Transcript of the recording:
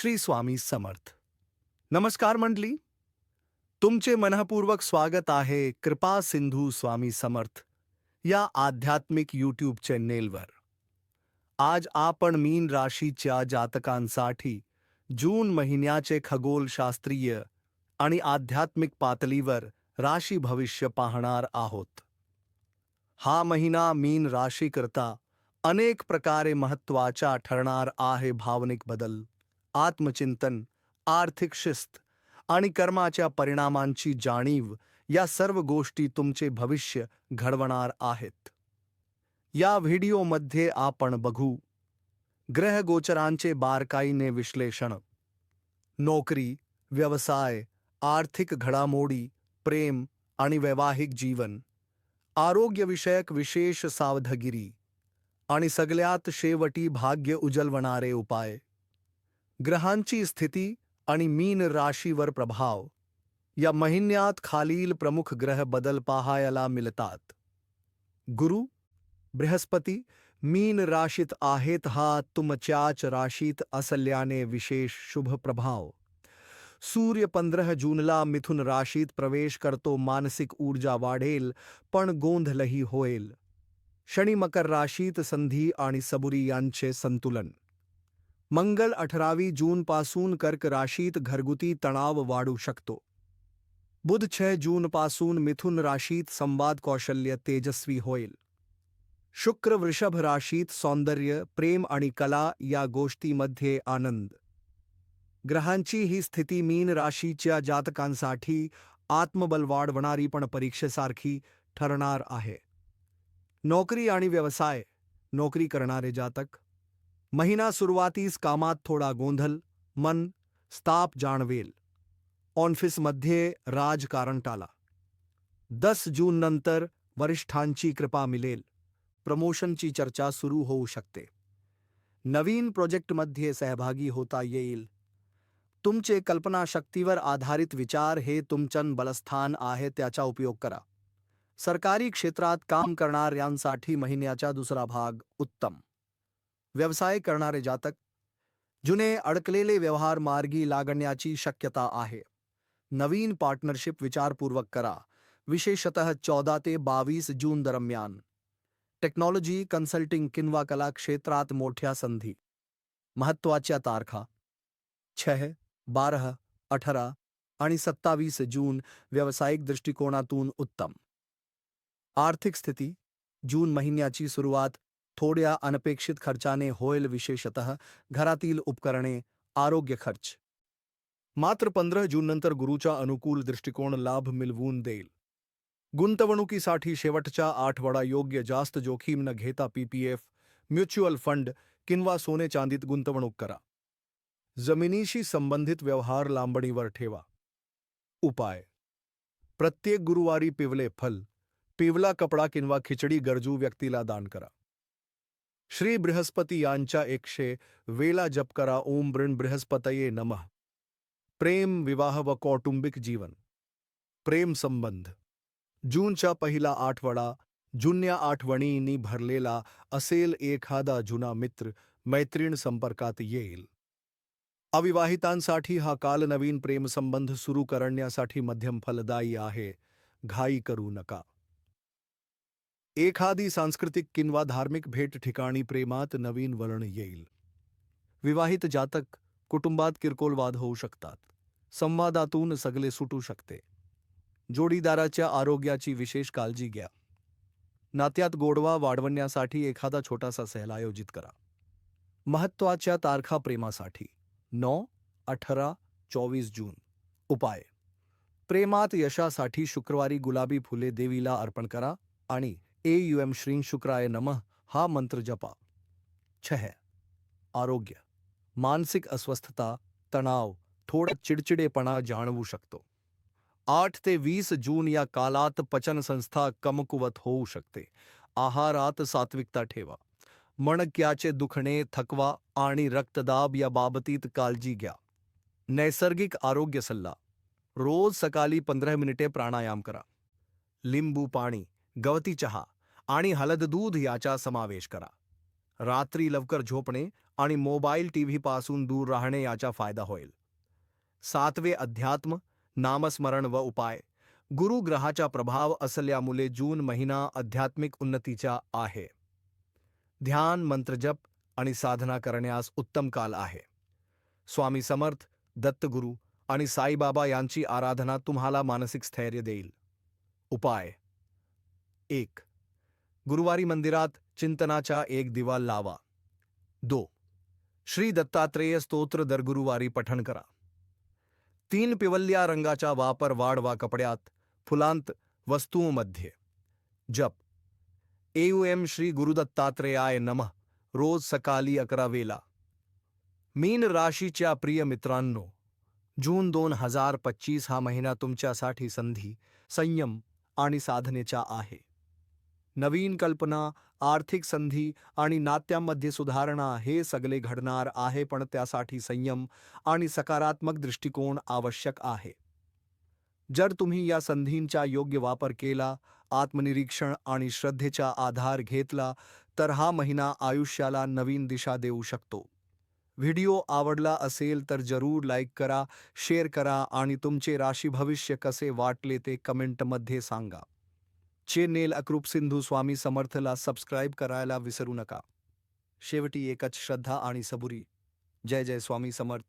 श्री स्वामी समर्थ। नमस्कार मंडली। तुमचे मनपूर्वक स्वागत आहे कृपा सिंधू स्वामी समर्थ या आध्यात्मिक यूट्यूब चॅनेलवर. आज आपण मीन राशीच्या जातकांसाठी जून महिन्याचे खगोलशास्त्रीय आणि आध्यात्मिक पातळीवर राशी भविष्य पाहणार आहोत. हा महिना मीन राशीकरता अनेक प्रकारे महत्वाचा ठरणार आहे भावनिक बदल. आत्मचिंतन आर्थिक शिस्त आणि कर्माच्या परिणामांची जाणीव या सर्व गोष्टी तुमचे भविष्य घडवणार आहेत. या व्हिडिओमध्ये आपण बघू ग्रहगोचरांचे बारकाईने विश्लेषण नोकरी व्यवसाय आर्थिक घडामोडी प्रेम आणि वैवाहिक जीवन आरोग्यविषयक विशेष सावधगिरी आणि सगळ्यात शेवटी भाग्य उजलवणारे उपाय. ग्रहांची स्थिती आणि मीन राशीवर प्रभाव. या महिन्यात खालील प्रमुख ग्रह बदल पाहायला मिळतात. गुरु बृहस्पती मीन राशीत आहेत हा तुमच्याच राशीत असल्याने विशेष शुभ प्रभाव. सूर्य पंधरा जूनला मिथुन राशीत प्रवेश करतो मानसिक ऊर्जा वाढेल पण गोंधलही होईल. शनी मकर राशीत संधी आणि सबुरी यांचे संतुलन. मंगल अठरावी जूनपासून कर्क राशीत घरगुती तणाव वाढू शकतो. बुध छह जूनपासून मिथुन राशीत संवाद कौशल्य तेजस्वी होईल. शुक्र वृषभ राशीत सौंदर्य, प्रेम आणि कला या गोष्टीमध्ये आनंद. ग्रहांची ही स्थिती मीन राशीच्या जातकांसाठी आत्मबल वाढवणारी पण परीक्षेसारखी ठरणार आहे. नोकरी आणि व्यवसाय, नोकरी करणारे जातक महिना सुरुवातीस कामात थोडा गोंधल मन स्ताप जाणवेल. ऑनफिसमध्ये राजकारण टाला दस जून नंतर वरिष्ठांची कृपा मिळेल प्रमोशनची चर्चा सुरू होऊ शकते. नवीन प्रोजेक्टमध्ये सहभागी होता येईल. तुमचे कल्पनाशक्तीवर आधारित विचार हे तुमचन बलस्थान आहे त्याचा उपयोग करा. सरकारी क्षेत्रात काम करणाऱ्यांसाठी महिन्याचा दुसरा भाग उत्तम. व्यवसाय करणारे जातक जुने अडकलेले व्यवहार मार्गी लागण्याची शक्यता आहे. नवीन पार्टनरशिप विचारपूर्वक करा. विशेषतः चौदा ते बावीस जून दरम्यान. टेक्नॉलॉजी कन्सल्टिंग किंवा कला क्षेत्रात मोठ्या संधी. महत्त्वाच्या तारखा. छह बारा अठरा आणि सत्तावीस जून व्यावसायिक दृष्टिकोनातून उत्तम. आर्थिक स्थिती. जून महिन्याची सुरुवात थोड्या अनपेक्षित खर्चाने होईल विशेषतः घरातील उपकरणे, आरोग्य खर्च. मात्र पंधरा जूननंतर गुरुचा अनुकूल दृष्टिकोन लाभ मिळवून देईल. गुंतवणुकीसाठी शेवटचा आठवडा योग्य जास्त जोखीम न घेता पीपीएफ म्युच्युअल फंड किंवा सोने चांदीत गुंतवणूक करा. जमिनीशी संबंधित व्यवहार लांबणीवर ठेवा. उपाय. प्रत्येक गुरुवारी पिवले फल, पिवला कपडा किंवा खिचडी गरजू व्यक्तीला दान करा. श्री बृहस्पती यांच्या एकशे वेला जप करा. ओम बृण बृहस्पतये नमः. प्रेम विवाह व कौटुंबिक जीवन. प्रेम संबंध. जूनचा पहिला आठवडा जुन्या आठवणींनी भरलेला असेल एखादा जुना मित्र मैत्रीण संपर्कात येईल. अविवाहितांसाठी हा काल नवीन प्रेमसंबंध सुरू करण्यासाठी मध्यम फलदायी आहे. घाई करू नका. एखादी सांस्कृतिक किंवा धार्मिक भेट ठिकाणी प्रेमात नवीन वळण येईल. विवाहित जातक कुटुंबात किरकोळ वाद होऊ शकतात. संवादातून सगळे सुटू शकते. जोडीदाराच्या आरोग्याची विशेष काळजी घ्या. नात्यात गोडवा वाढवण्यासाठी एखादा छोटासा सहल आयोजित करा. महत्त्वाच्या तारखा प्रेमासाठी. नऊ अठरा चोवीस जून. उपाय. प्रेमात यशासाठी शुक्रवारी गुलाबी फुले देवीला अर्पण करा आणि ए यू एम श्री शुक्राय नमः। हा मंत्र जपा। छह आरोग्य। मानसिक अस्वस्थता तणाव थोडा चिडचिडेपणा जाणवू शकतो। आठ ते वीस जून या कालात पचनसंस्था कमकुवत होऊ शकते। आहारात सात्विकता ठेवा। मणक्याचे दुखणे थकवा आणि रक्तदाब या बाबतीत काळजी घ्या। नैसर्गिक आरोग्य सल्ला। रोज सकाळी पंधरा मिनिटे प्राणायाम करा। लिंबू पाणी। गवती चहा आणि हलद दूध याचा समावेश करा. रात्री लवकर झोपणे आणि मोबाईल टीव्हीपासून दूर राहणे याचा फायदा होईल. सातवे अध्यात्म नामस्मरण व उपाय. गुरु ग्रहाचा प्रभाव असल्यामुळे जून महिना आध्यात्मिक उन्नतीचा आहे. ध्यान मंत्रजप आणि साधना करण्यास उत्तम काल आहे. स्वामी समर्थ दत्तगुरू आणि साईबाबा यांची आराधना तुम्हाला मानसिक स्थैर्य देईल. उपाय एक. गुरुवारी मंदिरात चिंतनाचा एक दिवा लावा. दो. श्री दत्तात्रेय स्तोत्र दर गुरुवारी पठण करा. तीन पिवल्या रंगाचा वापर वाढवा कपड्यात फुलांत वस्तूंमध्ये जप. एम श्री गुरुदत्तात्रेयाय नमः. रोज सकाळी अकरा वेला. मीन राशीच्या प्रिय मित्रांनो जून दोन हजार पच्चीस हा महिना तुमच्यासाठी संधी संयम आणि साधनेचा आहे. नवीन कल्पना आर्थिक संधी आणि नात्यांमध्ये सुधारणा हे सगळे घडणार आहे पण त्यासाठी संयम आणि सकारात्मक दृष्टिकोन आवश्यक आहे. जर तुम्ही या संधींचा योग्य वापर केला आत्मनिरीक्षण आणि श्रद्धेचा आधार घेतला तर हा महिना आयुष्याला नवीन दिशा देऊ शकतो. व्हिडिओ आवडला असेल तर जरूर लाईक करा शेअर करा आणि तुमचे राशी भविष्य कसे वाटले ते कमेंटमध्ये सांगा. चेनेल अक्रूप सिंधू स्वामी समर्थला सबस्क्राईब करायला विसरू नका. शेवटी एकच श्रद्धा आणि सबुरी. जय जय स्वामी समर्थ.